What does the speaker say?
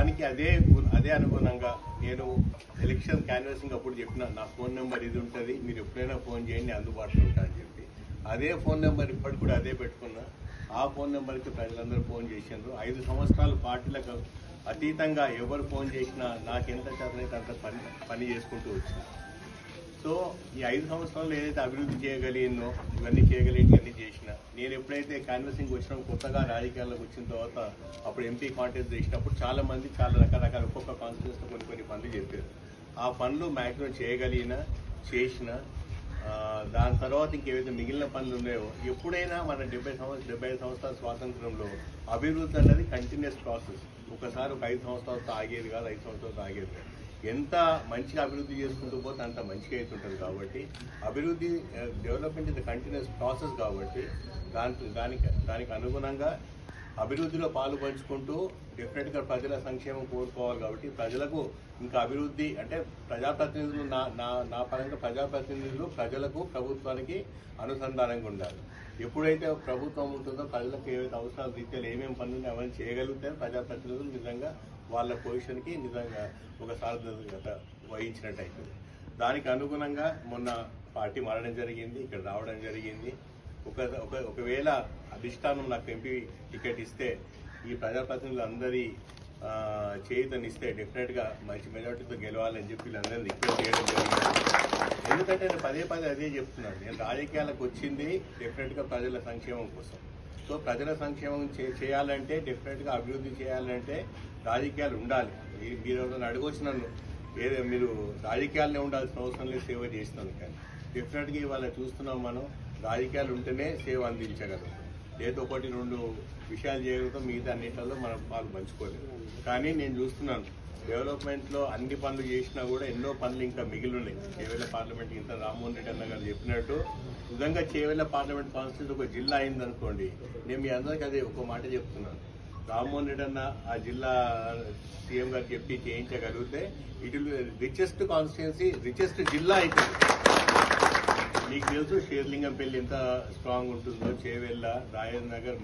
దానికి అదే అదే అనుగుణంగా నేను ఎలక్షన్ క్యాన్వసింగ్ అప్పుడు చెప్పిన నా ఫోన్ నెంబర్ ఇది ఉంటుంది మీరు ఎప్పుడైనా ఫోన్ చేయండి అందుబాటులో ఉంటారని చెప్పి. అదే ఫోన్ నెంబర్ ఇప్పటికి కూడా అదే పెట్టుకున్నా. ఆ ఫోన్ నెంబర్కి ప్రజలందరూ ఫోన్ చేసిండ్రు. ఐదు సంవత్సరాలు పార్టీలకు అతీతంగా ఎవరు ఫోన్ చేసినా నాకెంత చేతనైతే అంత పని పని చేసుకుంటూ వచ్చింది సో ఈ ఐదు సంవత్సరాలు ఏదైతే అభివృద్ధి చేయగలిగిందో ఇవన్నీ చేయగలిగినవన్నీ చేసినా ఎప్పుడైతే కాన్వసింగ్ వచ్చినా కొత్తగా రాజకీయాల్లోకి వచ్చిన తర్వాత అప్పుడు ఎంపీ కాంటెస్ట్ చేసినప్పుడు చాలా మంది చాలా రకరకాల ఒక్కొక్క కాన్స్టిట్యూన్స్ కొన్ని కొన్ని పనులు చెప్పారు. ఆ పనులు మ్యాక్సిమం చేయగలిగిన చేసిన దాని తర్వాత ఇంకేవైతే మిగిలిన పనులు ఉన్నాయో ఎప్పుడైనా మన డెబ్బై సంవత్సరం డెబ్బై సంవత్సరాల స్వాతంత్రంలో అభివృద్ధి అనేది కంటిన్యూస్ ప్రాసెస్ ఒకసారి ఒక ఐదు సంవత్సరాలతో ఆగేది కాదు ఐదు సంవత్సరాలతో ఆగేది కాదు. ఎంత మంచిగా అభివృద్ధి చేసుకుంటూ పోతే అంత మంచిగా అవుతుంటుంది కాబట్టి అభివృద్ధి డెవలప్మెంట్ ఇది కంటిన్యూస్ ప్రాసెస్ కాబట్టి దానికి దానికి దానికి అనుగుణంగా అభివృద్ధిలో పాలు పంచుకుంటూ డెఫినెట్గా ప్రజల సంక్షేమం కోరుకోవాలి కాబట్టి ప్రజలకు ఇంకా అభివృద్ధి అంటే ప్రజాప్రతినిధులు నా నా నా పరంగా ప్రజాప్రతినిధులు ప్రజలకు ప్రభుత్వానికి అనుసంధానంగా ఉండాలి. ఎప్పుడైతే ప్రభుత్వం ఉంటుందో ప్రజలకు ఏవైతే అవసరాలు రీత్యాలు ఏమేమి పనులు అవన్నీ చేయగలిగితే ప్రజాప్రతినిధులు నిజంగా వాళ్ళ పొజిషన్కి నిజంగా ఒక సార్థకత వహించినట్టు అవుతుంది. దానికి అనుగుణంగా మొన్న పార్టీ మారడం జరిగింది ఇక్కడ రావడం జరిగింది. ఒక ఒక ఒకవేళ అధిష్టానం నాకు ఎంపీ టికెట్ ఇస్తే ఈ ప్రజాప్రతినిధులు అందరి చేయితనిస్తే డెఫినెట్గా మంచి మెజార్టీతో గెలవాలని చెప్పి వీళ్ళందరినీ రిక్వెస్ట్ చేయడం జరిగింది. ఎందుకంటే నేను పదే పదే అదే చెప్తున్నాను. నేను రాజకీయాలకు వచ్చింది డెఫినెట్గా ప్రజల సంక్షేమం కోసం. సో ప్రజల సంక్షేమం చే- చేయాలంటే డెఫినెట్గా అభివృద్ధి చేయాలంటే రాజకీయాలు ఉండాలి. మీరు ఎవరైనా అడగొచ్చు నన్ను. ఏదో మీరు రాజకీయాలనే ఉండాల్సిన అవసరం లేదు సేవ చేస్తున్నాను కానీ. డెఫినెట్గా ఇవాళ చూస్తున్నాం మనం. రాజకీయాలు ఉంటేనే సేవ అందించగలం ఏదో ఒకటి రెండు విషయాలు చేయగలుగుతాం మిగతా అన్నింటిలో మనం వాళ్ళు పంచుకోలేదు కానీ నేను చూస్తున్నాను డెవలప్మెంట్లో అన్ని పనులు చేసినా కూడా ఎన్నో పనులు ఇంకా మిగిలి ఉన్నాయి చేవెళ్ళ పార్లమెంట్ ఇంత రామ్మోహన్ రెడ్డి అన్న గారు చెప్పినట్టు నిజంగా చేవెళ్ళ పార్లమెంట్ కాన్స్టిట్యూట్ ఒక జిల్లా అయిందనుకోండి నేను మీ అందరికీ అదే ఒక మాట చెప్తున్నాను. రామ్మోహన్ రెడ్డి అన్న ఆ జిల్లా సీఎం గారు చెప్పి చేయించగలిగితే it will richest constituency richest జిల్లా అవుతుంది మీకు తెలుసు షేర్లింగంపల్లి ఎంత స్ట్రాంగ్ ఉంటుందో చేవెళ్ళ రాయల్ నగర్